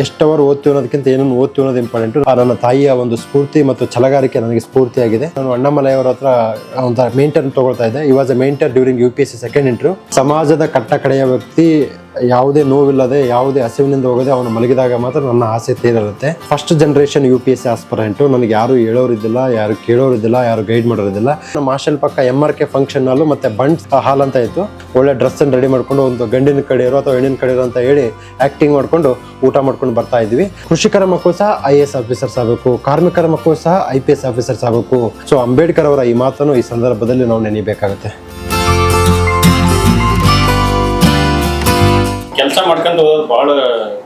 ಎಷ್ಟು ಅವರ್ ಓದ್ತೀವಿ ಅನ್ನೋದಕ್ಕಿಂತ ಏನನ್ನು ಓದ್ತೀವಿ ಅನ್ನೋದು ಇಂಪಾರ್ಟೆಂಟ್ ನನ್ನ ತಾಯಿಯ ಒಂದು ಸ್ಫೂರ್ತಿ ಮತ್ತು ಛಲಗಾರಿಕೆ ನನಗೆ ಸ್ಫೂರ್ತಿಯಾಗಿದೆ. ನಾನು ಅಣ್ಣಮಲೆಯವರ ಹತ್ರ ಒಂದು ಮೇಂಟರ್ ತಗೊಳ್ತಾ ಇದ್ದೆ. He was uh mentor during U P S C second interview ಸಮಾಜದ ಕಟ್ಟ ಕಡೆಯ ವ್ಯಕ್ತಿ ಯಾವುದೇ ನೋವಿಲ್ಲದೆ, ಯಾವುದೇ ಹಸಿವಿನಿಂದ ಹೋಗದೆ ಅವನು ಮಲಗಿದಾಗ ಮಾತ್ರ ನನ್ನ ಆಸೆ ತೀರಿರುತ್ತೆ first generation U P S C aspirant ನನಗೆ ಯಾರು ಹೇಳೋರಿದ್ದಿಲ್ಲ, ಯಾರು ಕೇಳೋರಿದ್ದಿಲ್ಲ, ಯಾರು ಗೈಡ್ ಮಾಡೋರಿದ್ದಿಲ್ಲ. ನಮ್ಮ ಹಾಸ್ಟೆಲ್ ಪಕ್ಕ ಎಂ ಆರ್ ಕೆ ಫಂಕ್ಷನ್ ಹಾಲು ಮತ್ತೆ ಬಂಡ್ ಹಾಲ್ ಅಂತ ಇತ್ತು. ಒಳ್ಳೆ ಡ್ರೆಸ್ ಅನ್ನು ರೆಡಿ ಮಾಡಿಕೊಂಡು ಒಂದು ಗಂಡಿನ ಕಡೆಯೋ ಅಥವಾ ಹೆಣ್ಣಿನ ಕಡೆಯೋ ಅಂತ ಹೇಳಿ ಆಕ್ಟಿಂಗ್ ಮಾಡಿಕೊಂಡು ಊಟ ಮಾಡ್ಕೊಂಡು ಬರ್ತಾ ಇದ್ವಿ. ಕೃಷಿಕರ ಮಕ್ಕಳು ಸಹ ಐ ಎಸ್ ಆಫೀಸರ್ಸ್ ಆಗಬೇಕು ಕಾರ್ಮಿಕರ ಮಕ್ಕಳು ಸಹ ಐ ಪಿ ಎಸ್ ಆಫೀಸರ್ಸ್ ಆಗಬೇಕು. ಸೊ ಅಂಬೇಡ್ಕರ್ ಅವರ ಈ ಮಾತನ್ನು ಈ ಸಂದರ್ಭದಲ್ಲಿ ನಾವು ನೆನೆಯಬೇಕಾಗುತ್ತೆ ಕೆಲಸ ಮಾಡ್ಕೊಂಡು ಹೋಗೋದು ಬಹಳ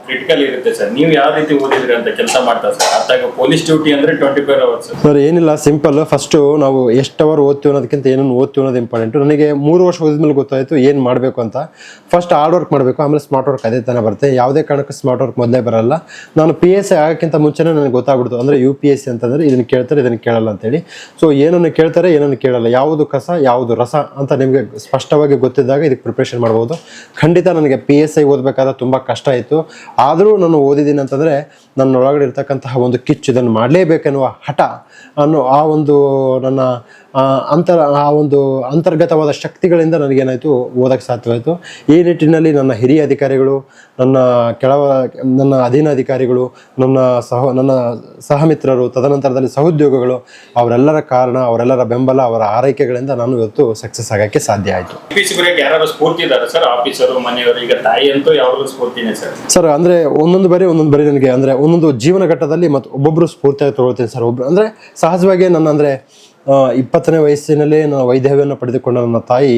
ಕ್ರಿಟಿಕಲ್ ಇರುತ್ತೆ ಸರ್. ನೀವು ಯಾವ ರೀತಿ ಓದಿದ್ರಿ ಅಂತ ಕೆಲಸ ಮಾಡ್ತಾ ಸರ್? ಅತ್ತಾಗ ಪೊಲೀಸ್ ಡ್ಯೂಟಿ ಅಂದ್ರೆ ಟ್ವೆಂಟಿ ಫೋರ್ ಅವರ್ಸ್ ಸರ್, ಏನಿಲ್ಲ ಸಿಂಪಲ್ ಫಸ್ಟು ನಾವು ಎಷ್ಟು ಅವರ್ ಓದ್ತೀವಿ ಅನ್ನೋದಕ್ಕಿಂತ ಏನನ್ನು ಓದ್ತೀವಿ ಅನ್ನೋದು ಇಂಪಾರ್ಟೆಂಟು ನನಗೆ ಮೂರು ವರ್ಷ ಓದಿದ್ಮೇಲೆ ಗೊತ್ತಾಯಿತು ಏನು ಮಾಡಬೇಕು ಅಂತ. ಫಸ್ಟ್ ಹಾರ್ಡ್ ವರ್ಕ್ ಮಾಡಬೇಕು, ಆಮೇಲೆ ಸ್ಮಾರ್ಟ್ ವರ್ಕ್ ಅದೇ ತಾನೇ ಬರುತ್ತೆ. ಯಾವುದೇ ಕಾರಣಕ್ಕೆ ಸ್ಮಾರ್ಟ್ ವರ್ಕ್ ಮೊದಲೇ ಬರಲ್ಲ. ನಾನು ಪಿ ಎಸ್ ಸಿ ಆಗೋಕ್ಕಿಂತ ಮುಂಚೆನೇ ನನಗೆ ಗೊತ್ತಾಗ್ಬಿಡ್ತು. ಅಂದರೆ ಯು ಪಿ ಎಸ್ ಸಿ ಅಂತಂದರೆ ಇದನ್ನು ಕೇಳ್ತಾರೆ, ಇದನ್ನು ಕೇಳಲ್ಲ ಅಂತೇಳಿ. ಸೊ ಏನನ್ನು ಕೇಳ್ತಾರೆ ಏನನ್ನು ಕೇಳಲ್ಲ. ಯಾವುದು ಕಸ, ಯಾವುದು ರಸ ಅಂತ ನಿಮಗೆ ಸ್ಪಷ್ಟವಾಗಿ ಗೊತ್ತಿದ್ದಾಗ ಇದಕ್ಕೆ ಪ್ರಿಪ್ರೇಷನ್ ಮಾಡ್ಬೋದು. ಖಂಡಿತ ನನಗೆ ಪಿ ಎಸ್ ಐ ಓದಬೇಕಾದ್ರೆ ತುಂಬ ಕಷ್ಟ ಆಯಿತು. ಆದರೂ ನಾನು ಓದಿದ್ದೀನಿ ಅಂತಂದರೆ ನನ್ನ ಒಳಗಡೆ ಇರ್ತಕ್ಕಂತಹ ಒಂದು ಕಿಚ್ಚು ಇದನ್ನು ಮಾಡಲೇಬೇಕೆನ್ನುವ ಹಠ ಅನ್ನೋ ಆ ಒಂದು ನನ್ನ ಅಂತರ ಆ ಒಂದು ಅಂತರ್ಗತವಾದ ಶಕ್ತಿಗಳಿಂದ ನನಗೇನಾಯಿತು ಓದಕ್ಕೆ ಸಾಧ್ಯವಾಯಿತು. ಈ ನಿಟ್ಟಿನಲ್ಲಿ ನನ್ನ ಹಿರಿಯ ಅಧಿಕಾರಿಗಳು ನನ್ನ ಕೆಳವ ನನ್ನ ಅಧೀನ ಅಧಿಕಾರಿಗಳು ನನ್ನ ಸಹ ನನ್ನ ಸಹಮಿತ್ರರು ತದನಂತರದಲ್ಲಿ ಸಹೋದ್ಯೋಗಗಳು ಅವರೆಲ್ಲರ ಕಾರಣ ಅವರೆಲ್ಲರ ಬೆಂಬಲ ಅವರ ಆರೈಕೆಗಳಿಂದ ನಾನು ಇವತ್ತು ಸಕ್ಸಸ್ ಆಗೋಕ್ಕೆ ಸಾಧ್ಯ ಆಯಿತು. ಯಾರು ಸ್ಫೂರ್ತಿ ಇದ್ದಾರೆ ಸರ್? ಆಫೀಸರು ಮನೆಯವರು ಈಗ ತಾಯಿ ಅಂತೂ ಯಾವಾಗಲೂ ಸ್ಫೂರ್ತಿನೇ ಸರ್? ಸರ್ ಅಂದರೆ ಒಂದೊಂದು ಬರೀ ಒಂದೊಂದು ಬರೀ ನನಗೆ ಅಂದರೆ ಒಂದೊಂದು ಜೀವನ ಘಟ್ಟದಲ್ಲಿ ಮತ್ತು ಒಬ್ಬೊಬ್ಬರು ಸ್ಫೂರ್ತಿಯಾಗಿ ತಗೊಳ್ತೀನಿ ಸರ್. ಒಬ್ಬರು ಅಂದರೆ ಸಹಜವಾಗಿ ನನ್ನ ಅಂದರೆ ಇಪ್ಪತ್ತನೇ ವಯಸ್ಸಿನಲ್ಲೇ ನಾನು ವೈದ್ಯವ್ಯವನ್ನು ಪಡೆದುಕೊಂಡ ನನ್ನ ತಾಯಿ,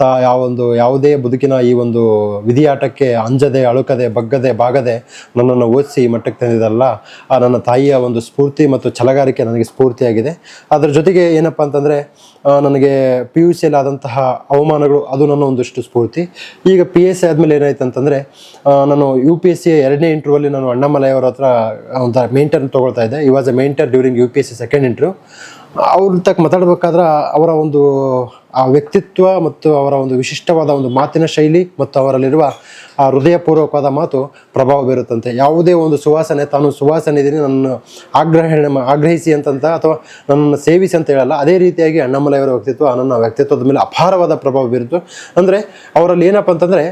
ತಾ ಯಾವೊಂದು ಯಾವುದೇ ಬದುಕಿನ ಈ ಒಂದು ವಿಧಿಯಾಟಕ್ಕೆ ಅಂಜದೆ, ಅಳುಕದೆ, ಬಗ್ಗದೆ, ಬಾಗದೆ ನನ್ನನ್ನು ಓದಿಸಿ ಈ ಮಟ್ಟಕ್ಕೆ ತಂದಿದ್ದಲ್ಲ, ಆ ನನ್ನ ತಾಯಿಯ ಒಂದು ಸ್ಫೂರ್ತಿ ಮತ್ತು ಛಲಗಾರಿಕೆ ನನಗೆ ಸ್ಫೂರ್ತಿಯಾಗಿದೆ. ಅದರ ಜೊತೆಗೆ ಏನಪ್ಪ ಅಂತಂದರೆ ನನಗೆ ಪಿ ಯು ಸಿಯಲ್ಲಿ ಆದಂತಹ ಅವಮಾನಗಳು ಅದು ನನ್ನ ಒಂದಷ್ಟು ಸ್ಫೂರ್ತಿ. ಈಗ ಪಿ ಎಸ್ ಸಿ ಆದಮೇಲೆ ಏನಾಯ್ತು ಅಂತಂದರೆ ನಾನು ಯು ಪಿ ಎಸ್ ಸಿ ಎರಡನೇ ಇಂಟ್ರ್ಯೂವಲ್ಲಿ ನಾನು ಅಣ್ಣಾಮಲೈಯವರ ಹತ್ರ ಒಂಥರ ಮೇಂಟರ್ನ್ ತೊಗೊಳ್ತಾ ಇದ್ದೆ. Was uh mentor during U P S C second interview ಅವ್ರ ತಕ್ಕ ಮಾತಾಡ್ಬೇಕಾದ್ರೆ ಅವರ ಒಂದು ಆ ವ್ಯಕ್ತಿತ್ವ ಮತ್ತು ಅವರ ಒಂದು ವಿಶಿಷ್ಟವಾದ ಒಂದು ಮಾತಿನ ಶೈಲಿ ಮತ್ತು ಅವರಲ್ಲಿರುವ ಆ ಹೃದಯಪೂರ್ವಕವಾದ ಮಾತು ಪ್ರಭಾವ ಬೀರುತ್ತಂತೆ. ಯಾವುದೇ ಒಂದು ಸುವಾಸನೆ, ತಾನು ಸುವಾಸನೆ ಇದ್ದೀನಿ ನನ್ನ ಆಗ್ರಹಣೆ ಆಗ್ರಹಿಸಿ ಅಂತಂತ ಅಥವಾ ನನ್ನನ್ನು ಸೇವಿಸಿ ಅಂತ ಹೇಳಲ್ಲ. ಅದೇ ರೀತಿಯಾಗಿ ಅಣ್ಣಾಮಲೈಯವರ ವ್ಯಕ್ತಿತ್ವ ನನ್ನ ವ್ಯಕ್ತಿತ್ವದ ಮೇಲೆ ಅಪಾರವಾದ ಪ್ರಭಾವ ಬೀರಿತು. ಅಂದರೆ ಅವರಲ್ಲಿ ಏನಪ್ಪ ಅಂತಂದರೆ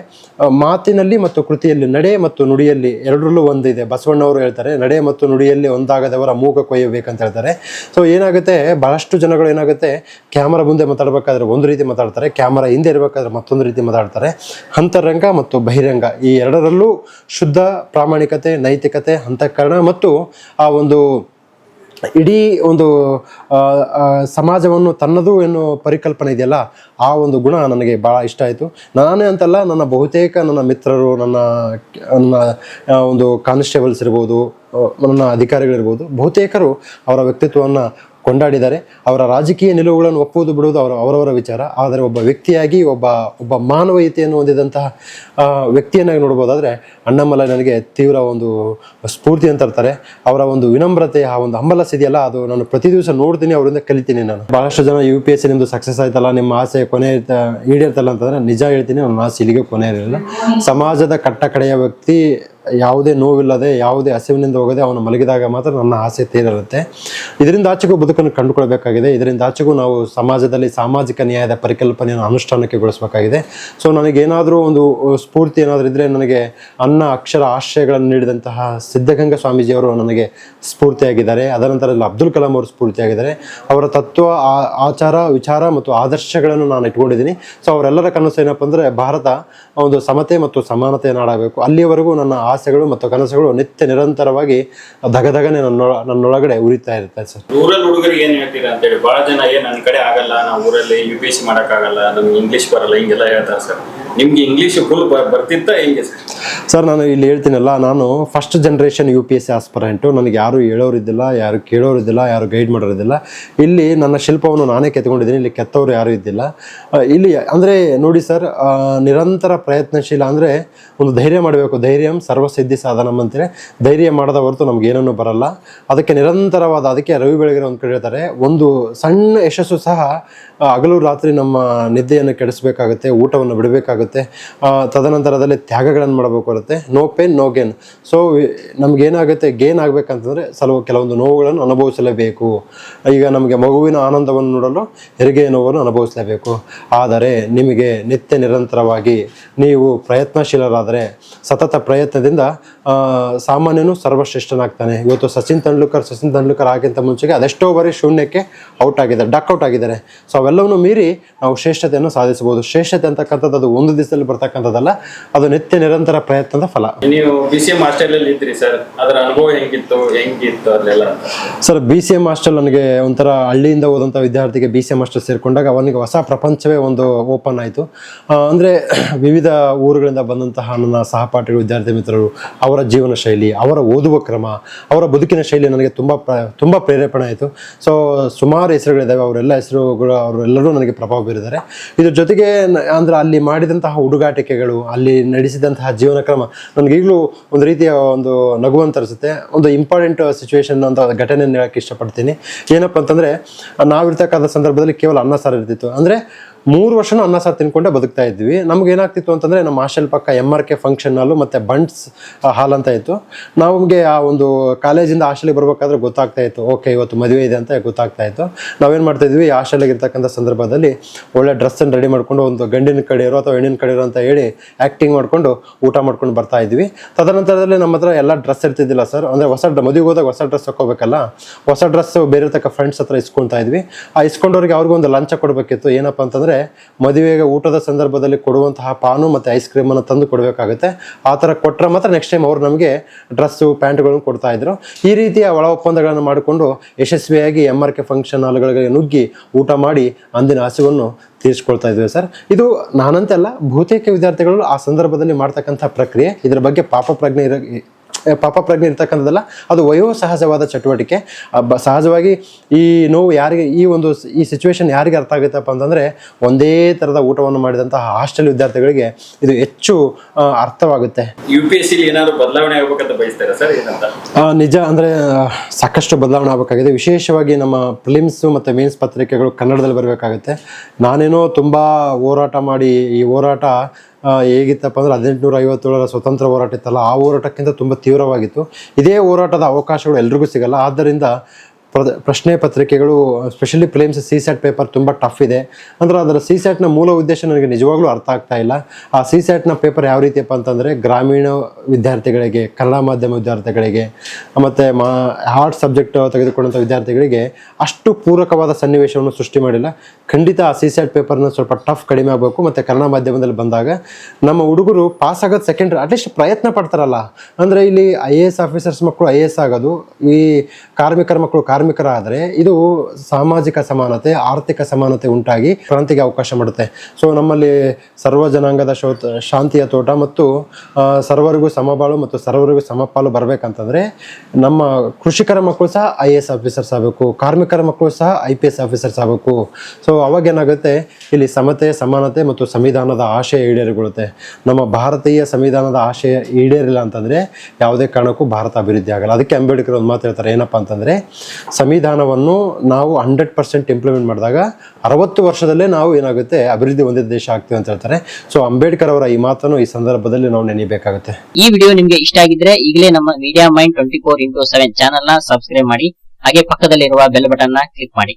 ಮಾತಿನಲ್ಲಿ ಮತ್ತು ಕೃತಿಯಲ್ಲಿ, ನಡೆ ಮತ್ತು ನುಡಿಯಲ್ಲಿ ಎರಡರಲ್ಲೂ ಒಂದಿದೆ. ಬಸವಣ್ಣವರು ಹೇಳ್ತಾರೆ, ನಡೆ ಮತ್ತು ನುಡಿಯಲ್ಲಿ ಒಂದಾಗದವರ ಮೂಗ ಕೊಯ್ಯಬೇಕಂತ ಹೇಳ್ತಾರೆ. ಸೊ ಏನಾಗುತ್ತೆ, ಬಹಳಷ್ಟು ಜನಗಳು ಏನಾಗುತ್ತೆ, ಕ್ಯಾಮರಾ ಮುಂದೆ ಮಾತಾಡಬೇಕಾದ್ರೆ ಒಂದು ರೀತಿ ಮಾತಾಡ್ತಾರೆ, ಕ್ಯಾಮರಾ ಹಿಂದೆ ಇರಬೇಕಾದ್ರೆ ಮತ್ತೊಂದು ರೀತಿ ಮಾತಾಡ್ತಾರೆ. ಅಂತರಂಗ ಮತ್ತು ಬಹಿರಂಗ ಈ ಎರಡರಲ್ಲೂ ಶುದ್ಧ ಪ್ರಾಮಾಣಿಕತೆ, ನೈತಿಕತೆ ಅಂತಃಕರಣ ಮತ್ತು ಆ ಒಂದು ಇಡೀ ಒಂದು ಸಮಾಜವನ್ನು ತನ್ನದು ಎನ್ನುವ ಪರಿಕಲ್ಪನೆ ಇದೆಯಲ್ಲ, ಆ ಒಂದು ಗುಣ ನನಗೆ ಭಾಳ ಇಷ್ಟ ಆಯಿತು. ನಾನೇ ಅಂತಲ್ಲ, ನನ್ನ ಬಹುತೇಕ ನನ್ನ ಮಿತ್ರರು, ನನ್ನ ನನ್ನ ಒಂದು ಕಾನ್ಸ್ಟೇಬಲ್ಸ್ ಇರ್ಬೋದು ನನ್ನ ಅಧಿಕಾರಿಗಳಿರ್ಬೋದು, ಬಹುತೇಕರು ಅವರ ವ್ಯಕ್ತಿತ್ವವನ್ನು ಕೊಂಡಾಡಿದ್ದಾರೆ. ಅವರ ರಾಜಕೀಯ ನಿಲುವುಗಳನ್ನು ಒಪ್ಪುವುದು ಬಿಡುವುದು ಅವರ ಅವರವರ ವಿಚಾರ. ಆದರೆ ಒಬ್ಬ ವ್ಯಕ್ತಿಯಾಗಿ ಒಬ್ಬ ಒಬ್ಬ ಮಾನವೀಯತೆಯನ್ನು ಹೊಂದಿದಂತಹ ವ್ಯಕ್ತಿಯನ್ನಾಗಿ ನೋಡ್ಬೋದಾದರೆ ಅಣ್ಣಮ್ಮಲ ನನಗೆ ತೀವ್ರ ಒಂದು ಸ್ಫೂರ್ತಿ ಅಂತ ಇರ್ತಾರೆ ಅವರ ಒಂದು ವಿನಮ್ರತೆ, ಆ ಒಂದು ಹಂಬಲಸ್ ಇದೆಯಲ್ಲ ಅದು ನಾನು ಪ್ರತಿ ದಿವಸ ನೋಡ್ತೀನಿ, ಅವರಿಂದ ಕಲಿತೀನಿ ನಾನು. ಬಹಳಷ್ಟು ಜನ ಯು ಪಿ ಎಸ್ ಸಿ ನಿಮ್ಮದು ಸಕ್ಸಸ್ ಆಯ್ತಲ್ಲ, ನಿಮ್ಮ ಆಸೆ ಕೊನೆ ಈಡೇರ್ತಲ್ಲ ಅಂತಂದರೆ ನಿಜ ಹೇಳ್ತೀನಿ, ನನ್ನ ಆಸೆ ಇಲ್ಲಿಗೆ ಕೊನೆ ಇರಲಿಲ್ಲ. ಸಮಾಜದ ಕಟ್ಟ ಕಡೆಯ ವ್ಯಕ್ತಿ ಯಾವುದೇ ನೋವಿಲ್ಲದೆ, ಯಾವುದೇ ಹಸಿವಿನಿಂದ ಹೋಗದೆ ಅವನು ಮಲಗಿದಾಗ ಮಾತ್ರ ನನ್ನ ಆಸೆ ತೀರಿರುತ್ತೆ. ಇದರಿಂದ ಆಚೆಗೂ ಬದುಕನ್ನು ಕಂಡುಕೊಳ್ಬೇಕಾಗಿದೆ. ಇದರಿಂದ ಆಚೆಗೂ ನಾವು ಸಮಾಜದಲ್ಲಿ ಸಾಮಾಜಿಕ ನ್ಯಾಯದ ಪರಿಕಲ್ಪನೆಯನ್ನು ಅನುಷ್ಠಾನಕ್ಕೆ ಗೊಳಿಸಬೇಕಾಗಿದೆ. ಸೊ ನನಗೇನಾದರೂ ಒಂದು ಸ್ಫೂರ್ತಿ ಏನಾದರೂ ಇದ್ದರೆ ನನಗೆ ಅನ್ನ, ಅಕ್ಷರ, ಆಶ್ರಯಗಳನ್ನು ನೀಡಿದಂತಹ ಸಿದ್ಧಗಂಗಾ ಸ್ವಾಮೀಜಿಯವರು ನನಗೆ ಸ್ಫೂರ್ತಿಯಾಗಿದ್ದಾರೆ. ಅದರ ನಂತರ ಅಬ್ದುಲ್ ಕಲಾಂ ಅವರು ಸ್ಫೂರ್ತಿಯಾಗಿದ್ದಾರೆ. ಅವರ ತತ್ವ ಆಚಾರ, ವಿಚಾರ ಮತ್ತು ಆದರ್ಶಗಳನ್ನು ನಾನು ಇಟ್ಕೊಂಡಿದ್ದೀನಿ. ಸೊ ಅವರೆಲ್ಲರ ಕನಸು ಏನಪ್ಪ ಅಂದರೆ ಭಾರತ ಒಂದು ಸಮತೆ ಮತ್ತು ಸಮಾನತೆ ನಾಡಾಗಬೇಕು. ಅಲ್ಲಿಯವರೆಗೂ ನನ್ನ ಆಸೆಗಳು ಮತ್ತು ಕನಸುಗಳು ನಿತ್ಯ ನಿರಂತರವಾಗಿ ದಗದಗನೆ ನನ್ನ, ನನ್ನೊಳಗಡೆ ಉರಿತಾ ಇರುತ್ತೆ ಸರ್. ಊರಲ್ಲಿ ಹುಡುಗರಿಗೆ ಏನ್ ಹೇಳ್ತೀರಾ ಅಂತೇಳಿ? ಬಹಳ ಜನ ಏನ್ ನನ್ನ ಕಡೆ ಆಗಲ್ಲ, ನಾವು ಊರಲ್ಲಿ ಯು ಪಿ ಎಸ್ ಸಿ ಮಾಡಕ್ಕಾಗಲ್ಲ, ನಮ್ಗೆ ಇಂಗ್ಲಿಷ್ ಬರಲ್ಲ, ಹಿಂಗೆಲ್ಲ ಹೇಳ್ತಾರೆ ಸರ್. ನಿಮ್ಗೆ ಇಂಗ್ಲಿಷ್ ಫುಲ್ ಬರ್ತಿತ್ತ ಹೆಂಗೆ ಸರ್ ನಾನು ಇಲ್ಲಿ ಹೇಳ್ತೀನಲ್ಲ, ನಾನು first generation U P S C aspirant ನನಗೆ ಯಾರು ಹೇಳೋರಿದ್ದಿಲ್ಲ ಯಾರು ಕೇಳೋರಿದ್ದಿಲ್ಲ ಯಾರು ಗೈಡ್ ಮಾಡೋರಿದ್ದಿಲ್ಲ ಇಲ್ಲಿ ನನ್ನ ಶಿಲ್ಪವನ್ನು ನಾನೇ ಕೆತ್ಕೊಂಡಿದ್ದೀನಿ, ಇಲ್ಲಿ ಕೆತ್ತವರು ಯಾರೂ ಇದ್ದಿಲ್ಲ. ಇಲ್ಲಿ ಅಂದರೆ ನೋಡಿ ಸರ್ ನಿರಂತರ ಪ್ರಯತ್ನಶೀಲ ಅಂದರೆ ಒಂದು ಧೈರ್ಯ ಮಾಡಬೇಕು. ಧೈರ್ಯಂ ಸರ್ವಸಿದ್ಧಿ ಸಾಧನಂ ಅಂತೇಳಿ ಧೈರ್ಯ ಮಾಡದ ಹೊರತು ನಮ್ಗೆ ಏನನ್ನೂ ಬರಲ್ಲ. ಅದಕ್ಕೆ ನಿರಂತರವಾದ, ಅದಕ್ಕೆ ರವಿ ಬೆಳಗಿನ ಒಂದು ಕಡೆ ಒಂದು ಸಣ್ಣ ಯಶಸ್ಸು ಸಹ ಹಗಲು ರಾತ್ರಿ ನಮ್ಮ ನಿದ್ದೆಯನ್ನು ಕೆಡಿಸಬೇಕಾಗುತ್ತೆ, ಊಟವನ್ನು ಬಿಡಬೇಕಾಗುತ್ತೆ. ಮಾಡಬೇಕಾಗುತ್ತೆ ತದನಂತರದಲ್ಲಿ ತ್ಯಾಗಗಳನ್ನು ಮಾಡಬೇಕು ಬರುತ್ತೆ. No pain no gain so ನಮಗೇನಾಗುತ್ತೆ gain ಆಗಬೇಕಂತಂದರೆ ಸ್ವಲ್ಪ ಕೆಲವೊಂದು ನೋವುಗಳನ್ನು ಅನುಭವಿಸಲೇಬೇಕು. ಈಗ ನಮಗೆ ಮಗುವಿನ ಆನಂದವನ್ನು ನೋಡಲು ಹೆರಿಗೆಯ ನೋವನ್ನು ಅನುಭವಿಸಲೇಬೇಕು. ಆದರೆ ನಿಮಗೆ ನಿತ್ಯ ನಿರಂತರವಾಗಿ ನೀವು ಪ್ರಯತ್ನಶೀಲರಾದರೆ ಸತತ ಪ್ರಯತ್ನದಿಂದ ಸಾಮಾನ್ಯನು ಸರ್ವಶ್ರೇಷ್ಠನಾಗ್ತಾನೆ. ಇವತ್ತು ಸಚಿನ್ ತೆಂಡೂಲ್ಕರ್ ಸಚಿನ್ ತೆಂಡೂಲ್ಕರ್ ಆಗಿಂತ ಮುಂಚೆಗೆ ಅದೆಷ್ಟೋ ಬಾರಿ ಶೂನ್ಯಕ್ಕೆ ಔಟ್ ಆಗಿದ್ದಾರೆ, ಡಕ್ ಔಟ್ ಆಗಿದ್ದಾರೆ. ಸೊ ಅವೆಲ್ಲವನ್ನು ಮೀರಿ ನಾವು ಶ್ರೇಷ್ಠತೆಯನ್ನು ಸಾಧಿಸಬಹುದು. ಶ್ರೇಷ್ಠತೆ ಅಂತಕ್ಕಂಥದ್ದು ಅದು ಒಂದು ದಿವಸದಲ್ಲಿ ಬರ್ತಕ್ಕಂಥದ್ದಲ್ಲ ಅದು ನಿತ್ಯ ನಿರಂತರ ಪ್ರಯತ್ನದ ಫಲ. ನೀವು ಬಿ ಸಿ ಎಂ ಹಾಸ್ಟೆಲಲ್ಲಿ ಇದ್ರಿ ಸರ್. ಅದರ ಅನುಭವ ಹೆಂಗಿತ್ತು ಹೆಂಗಿತ್ತು ಅಲ್ಲೆಲ್ಲ sir B C M hostel ನನಗೆ ಒಂಥರ ಹಳ್ಳಿಯಿಂದ ಹೋದಂಥ ವಿದ್ಯಾರ್ಥಿಗೆ ಬಿ ಸಿ ಎಂ ಹಾಸ್ಟೆಲ್ ಸೇರಿಕೊಂಡಾಗ ಅವನಿಗೆ ಹೊಸ ಪ್ರಪಂಚವೇ ಒಂದು ಓಪನ್ ಆಯಿತು. ಅಂದರೆ ವಿವಿಧ ಊರುಗಳಿಂದ ಬಂದಂತಹ ನನ್ನ ಸಹಪಾಠಿಗಳು ವಿದ್ಯಾರ್ಥಿ ಮಿತ್ರರು ಅವರ ಜೀವನ ಶೈಲಿ ಅವರ ಓದುವ ಕ್ರಮ ಅವರ ಬದುಕಿನ ಶೈಲಿ ನನಗೆ ತುಂಬ ಪ್ರ ತುಂಬ ಪ್ರೇರೇಪಣೆ ಆಯಿತು. ಸೊ ಸುಮಾರು ಹೆಸರುಗಳಿದ್ದಾವೆ ಅವರೆಲ್ಲ ಹೆಸರುಗಳು ಅವರೆಲ್ಲರೂ ನನಗೆ ಪ್ರಭಾವ ಬೀರಿದ್ದಾರೆ. ಇದ್ರ ಜೊತೆಗೆ ಅಂದರೆ ಅಲ್ಲಿ ಮಾಡಿದಂತಹ ಹುಡುಗಾಟಿಕೆಗಳು, ಅಲ್ಲಿ ನಡೆಸಿದಂತಹ ಜೀವನ ಕ್ರಮ ನನಗೀಗಲೂ ಒಂದು ರೀತಿಯ ಒಂದು ನಗುವಂತ ಅನಿಸುತ್ತೆ. ಒಂದು ಇಂಪಾರ್ಟೆಂಟ್ ಸಿಚುವೇಶನ್ ಅಂತ ಘಟನೆ ಹೇಳಕ್ಕೆ ಇಷ್ಟಪಡ್ತೀನಿ. ಏನಪ್ಪ ಅಂತಂದರೆ, ನಾವಿರ್ತಕ್ಕಂಥ ಸಂದರ್ಭದಲ್ಲಿ ಕೇವಲ ಅನ್ನ ಸಾರು ಇರ್ತಿತ್ತು. ಅಂದರೆ ಮೂರು ವರ್ಷನೂ ಅನ್ನ ಸಾರು ತಿನ್ಕೊಂಡೇ ಬದುಕ್ತಾ ಇದ್ವಿ. ನಮ್ಗೆ ಏನಾಗ್ತಿತ್ತು ಅಂತಂದರೆ ನಮ್ಮ ಹಾಸ್ಟೆಲ್ ಪಕ್ಕ ಎಂ ಆರ್ ಕೆ ಫಂಕ್ಷನ್ ಹಾಲು ಮತ್ತು ಬಂಟ್ಸ್ ಹಾಲ್ ಅಂತ ಇತ್ತು. ನಮಗೆ ಆ ಒಂದು ಕಾಲೇಜಿಂದ ಹಾಸ್ಟೆಲಿಗೆ ಬರ್ಬೇಕಾದ್ರೆ ಗೊತ್ತಾಗ್ತಾ ಇತ್ತು. ಓಕೆ ಇವತ್ತು ಮದುವೆ ಇದೆ ಅಂತ ಗೊತ್ತಾಗ್ತಾ ಇತ್ತು. ನಾವೇನು ಮಾಡ್ತಾ ಇದ್ವಿ ಹಾಸ್ಟೆಲಿಗೆ ಇರ್ತಕ್ಕಂಥ ಸಂದರ್ಭದಲ್ಲಿ ಒಳ್ಳೆ ಡ್ರೆಸ್ಸನ್ನು ರೆಡಿ ಮಾಡಿಕೊಂಡು ಒಂದು ಗಂಡಿನ ಕಡೆಯವರು ಅಥವಾ ಹೆಣ್ಣಿನ ಕಡೆಯವರು ಅಂತ ಹೇಳಿ ಆ್ಯಕ್ಟಿಂಗ್ ಮಾಡಿಕೊಂಡು ಊಟ ಮಾಡ್ಕೊಂಡು ಬರ್ತಾ ಇದ್ವಿ. ತದನಂತರದಲ್ಲಿ ನಮ್ಮ ಹತ್ರ ಎಲ್ಲ ಡ್ರೆಸ್ ಇರ್ತಿದ್ದಿಲ್ಲ ಸರ್ ಅಂದರೆ ಹೊಸ ಮದುವೆಗೆ ಹೋದಾಗ ಹೊಸ ಡ್ರೆಸ್ ಹಾಕೋಬೇಕಲ್ಲ ಹೊಸ ಡ್ರೆಸ್ ಬೇರೆ ತಕ್ಕ ಫ್ರೆಂಡ್ಸ್ ಹತ್ರ ಇಸ್ಕೊಳ್ತಾ ಇದ್ವಿ. ಆ ಇಸ್ಕೊಂಡವ್ರಿಗೆ ಅವ್ರಿಗೂ ಒಂದು ಲಂಚ ಕೊಡಬೇಕಿತ್ತು. ಏನಪ್ಪ ಅಂತಂದರೆ ಮದುವೆಗೆ ಊಟದ ಸಂದರ್ಭದಲ್ಲಿ ಕೊಡುವಂತಹ ಪಾನು ಮತ್ತು ಐಸ್ ಕ್ರೀಮನ್ನು ತಂದು ಕೊಡಬೇಕಾಗುತ್ತೆ. ಆ ಥರ ಕೊಟ್ಟರೆ ಮಾತ್ರ ನೆಕ್ಸ್ಟ್ ಟೈಮ್ ಅವರು ನಮಗೆ ಡ್ರೆಸ್ಸು ಪ್ಯಾಂಟ್ಗಳನ್ನು ಕೊಡ್ತಾ ಇದ್ರು. ಈ ರೀತಿಯ ಒಳ ಒಪ್ಪಂದಗಳನ್ನು ಮಾಡಿಕೊಂಡು ಯಶಸ್ವಿಯಾಗಿ ಎಂ ಆರ್ ಕೆ ಫಂಕ್ಷನ್ ಹಾಲ್ಗಳಿಗೆ ನುಗ್ಗಿ ಊಟ ಮಾಡಿ ಅಂದಿನ ಹಸಿವನ್ನು ತೀರಿಸ್ಕೊಳ್ತಾ ಇದ್ದೇವೆ ಸರ್. ಇದು ನಾನಂತೆಲ್ಲ ಬಹುತೇಕ ವಿದ್ಯಾರ್ಥಿಗಳು ಆ ಸಂದರ್ಭದಲ್ಲಿ ಮಾಡ್ತಕ್ಕಂಥ ಪ್ರಕ್ರಿಯೆ. ಇದರ ಬಗ್ಗೆ ಪಾಪ ಪ್ರಜ್ಞೆ ಇರ ಪಾಪ ಪ್ರಜ್ಞೆ ಇರ್ತಕ್ಕಂಥದ್ದಲ್ಲ ಅದು ವಯೋ ಸಹಜವಾದ ಚಟುವಟಿಕೆ. ಬ- ಸಹಜವಾಗಿ ಈ ನೋವು ಯಾರಿಗೆ ಈ ಒಂದು ಈ ಸಿಚುವೇಶನ್ ಯಾರಿಗೆ ಅರ್ಥ ಆಗುತ್ತಪ್ಪ ಅಂತಂದರೆ ಒಂದೇ ಥರದ ಊಟವನ್ನು ಮಾಡಿದಂತಹ ಹಾಸ್ಟೆಲ್ ವಿದ್ಯಾರ್ಥಿಗಳಿಗೆ ಇದು ಹೆಚ್ಚು ಅರ್ಥವಾಗುತ್ತೆ. ಯು ಪಿ ಎಸ್ ಏನಾದರೂ ಏನಾದ್ರು ಬದಲಾವಣೆ ಆಗಬೇಕಂತ ಬಯಸ್ತಾರೆ ಸರ್ ಏನಂತ? ನಿಜ ಅಂದರೆ ಸಾಕಷ್ಟು ಬದಲಾವಣೆ ಆಗಬೇಕಾಗಿದೆ. ವಿಶೇಷವಾಗಿ ನಮ್ಮ ಫಿಲಿಮ್ಸು ಮತ್ತು ಮೇನ್ಸ್ ಪತ್ರಿಕೆಗಳು ಕನ್ನಡದಲ್ಲಿ ಬರಬೇಕಾಗುತ್ತೆ. ನಾನೇನೋ ತುಂಬ ಹೋರಾಟ ಮಾಡಿ ಈ ಹೋರಾಟ ಹೇಗಿತ್ತಪ್ಪ ಅಂದರೆ ಹದಿನೆಂಟುನೂರ ಐವತ್ತೇಳರ ಸ್ವತಂತ್ರ ಹೋರಾಟ ಇತ್ತಲ್ಲ, ಆ ಹೋರಾಟಕ್ಕಿಂತ ತುಂಬ ತೀವ್ರವಾಗಿತ್ತು. ಇದೇ ಹೋರಾಟದ ಅವಕಾಶಗಳು ಎಲ್ರಿಗೂ ಸಿಗಲ್ಲ. ಆದ್ದರಿಂದ ಪ್ರಶ್ನೆ ಪತ್ರಿಕೆಗಳು specially prelims C sat paper ತುಂಬ ಟಫ್ ಇದೆ. ಅಂದರೆ ಅದರ ಸಿ ಸ್ಯಾಟ್ನ ಮೂಲ ಉದ್ದೇಶ ನನಗೆ ನಿಜವಾಗ್ಲೂ ಅರ್ಥ ಆಗ್ತಾ ಇಲ್ಲ. ಆ ಸಿ ಸ್ಯಾಟ್ನ ಪೇಪರ್ ಯಾವ ರೀತಿಯಪ್ಪ ಅಂತಂದರೆ ಗ್ರಾಮೀಣ ವಿದ್ಯಾರ್ಥಿಗಳಿಗೆ, ಕನ್ನಡ ಮಾಧ್ಯಮ ವಿದ್ಯಾರ್ಥಿಗಳಿಗೆ, ಮತ್ತು ಮಾ ಆರ್ಟ್ ಸಬ್ಜೆಕ್ಟ್ ತೆಗೆದುಕೊಂಡಂಥ ವಿದ್ಯಾರ್ಥಿಗಳಿಗೆ ಅಷ್ಟು ಪೂರಕವಾದ ಸನ್ನಿವೇಶವನ್ನು ಸೃಷ್ಟಿ ಮಾಡಿಲ್ಲ. ಖಂಡಿತ ಆ ಸಿ ಸ್ಯಾಟ್ ಪೇಪರ್ನ ಸ್ವಲ್ಪ ಟಫ್ ಕಡಿಮೆ ಆಗಬೇಕು, ಮತ್ತು ಕನ್ನಡ ಮಾಧ್ಯಮದಲ್ಲಿ ಬಂದಾಗ ನಮ್ಮ ಹುಡುಗರು ಪಾಸ್ ಆಗೋದು ಸೆಕೆಂಡ್ರಿ ಅಟ್ಲೀಸ್ಟ್ ಪ್ರಯತ್ನ ಪಡ್ತಾರಲ್ಲ. ಅಂದರೆ ಇಲ್ಲಿ ಐ ಎ ಎಸ್ ಆಫೀಸರ್ಸ್ ಮಕ್ಕಳು ಐ ಎ ಎಸ್ ಆಗೋದು, ಈ ಕಾರ್ಮಿಕರ ಮಕ್ಕಳು ಕಾರ್ಮಿಕರಾದರೆ ಇದು ಸಾಮಾಜಿಕ ಸಮಾನತೆ, ಆರ್ಥಿಕ ಸಮಾನತೆ ಉಂಟಾಗಿ ಕ್ರಾಂತಿಗೆ ಅವಕಾಶ ಮಾಡುತ್ತೆ. ಸೊ ನಮ್ಮಲ್ಲಿ ಸರ್ವ ಜನಾಂಗದ ಶೋತ, ಶಾಂತಿಯ ತೋಟ ಮತ್ತು ಸರ್ವರಿಗೂ ಸಮಬಾಳು ಮತ್ತು ಸರ್ವರಿಗೂ ಸಮಪಾಲು ಬರಬೇಕಂತಂದರೆ ನಮ್ಮ ಕೃಷಿಕರ ಮಕ್ಕಳು ಸಹ ಐ ಎ ಎಸ್ ಆಫೀಸರ್ಸ್ ಆಗಬೇಕು, ಕಾರ್ಮಿಕರ ಮಕ್ಕಳು ಸಹ ಐ ಪಿ ಎಸ್ ಆಫೀಸರ್ಸ್ ಆಗಬೇಕು. ಸೊ ಅವಾಗ ಏನಾಗುತ್ತೆ? ಇಲ್ಲಿ ಸಮತೆ ಸಮಾನತೆ ಮತ್ತು ಸಂವಿಧಾನದ ಆಶಯ ಈಡೇರಿಕೊಳ್ಳುತ್ತೆ. ನಮ್ಮ ಭಾರತೀಯ ಸಂವಿಧಾನದ ಆಶಯ ಈಡೇರಿಲ್ಲ ಅಂತಂದರೆ ಯಾವುದೇ ಕಾರಣಕ್ಕೂ ಭಾರತ ಅಭಿವೃದ್ಧಿ ಆಗಲ್ಲ. ಅದಕ್ಕೆ ಅಂಬೇಡ್ಕರ್ ಒಂದು ಮಾತು ಹೇಳ್ತಾರೆ, ಏನಪ್ಪ ಅಂತಂದರೆ ಸಂವಿಧಾನವನ್ನು ನಾವು ಹಂಡ್ರೆಡ್ ಪರ್ಸೆಂಟ್ ಇಂಪ್ಲಿಮೆಂಟ್ ಮಾಡಿದಾಗ ಅರವತ್ತು ವರ್ಷದಲ್ಲೇ ನಾವು ಏನಾಗುತ್ತೆ, ಅಭಿವೃದ್ಧಿ ಹೊಂದಿದ ದೇಶ ಆಗ್ತೀವಿ ಅಂತ ಹೇಳ್ತಾರೆ. ಸೊ ಅಂಬೇಡ್ಕರ್ ಅವರ ಈ ಮಾತನ್ನು ಈ ಸಂದರ್ಭದಲ್ಲಿ ನಾವು ನೆನೆಯಬೇಕಾಗುತ್ತೆ ಈ ವಿಡಿಯೋ ನಿಮ್ಗೆ ಇಷ್ಟ ಆಗಿದ್ರೆ ಈಗಲೇ ನಮ್ಮ media mind twenty four into seven channel subscribe ಮಾಡಿ, ಹಾಗೆ ಪಕ್ಕದಲ್ಲಿರುವ ಬೆಲ್ ಬಟನ್ನ ಕ್ಲಿಕ್ ಮಾಡಿ.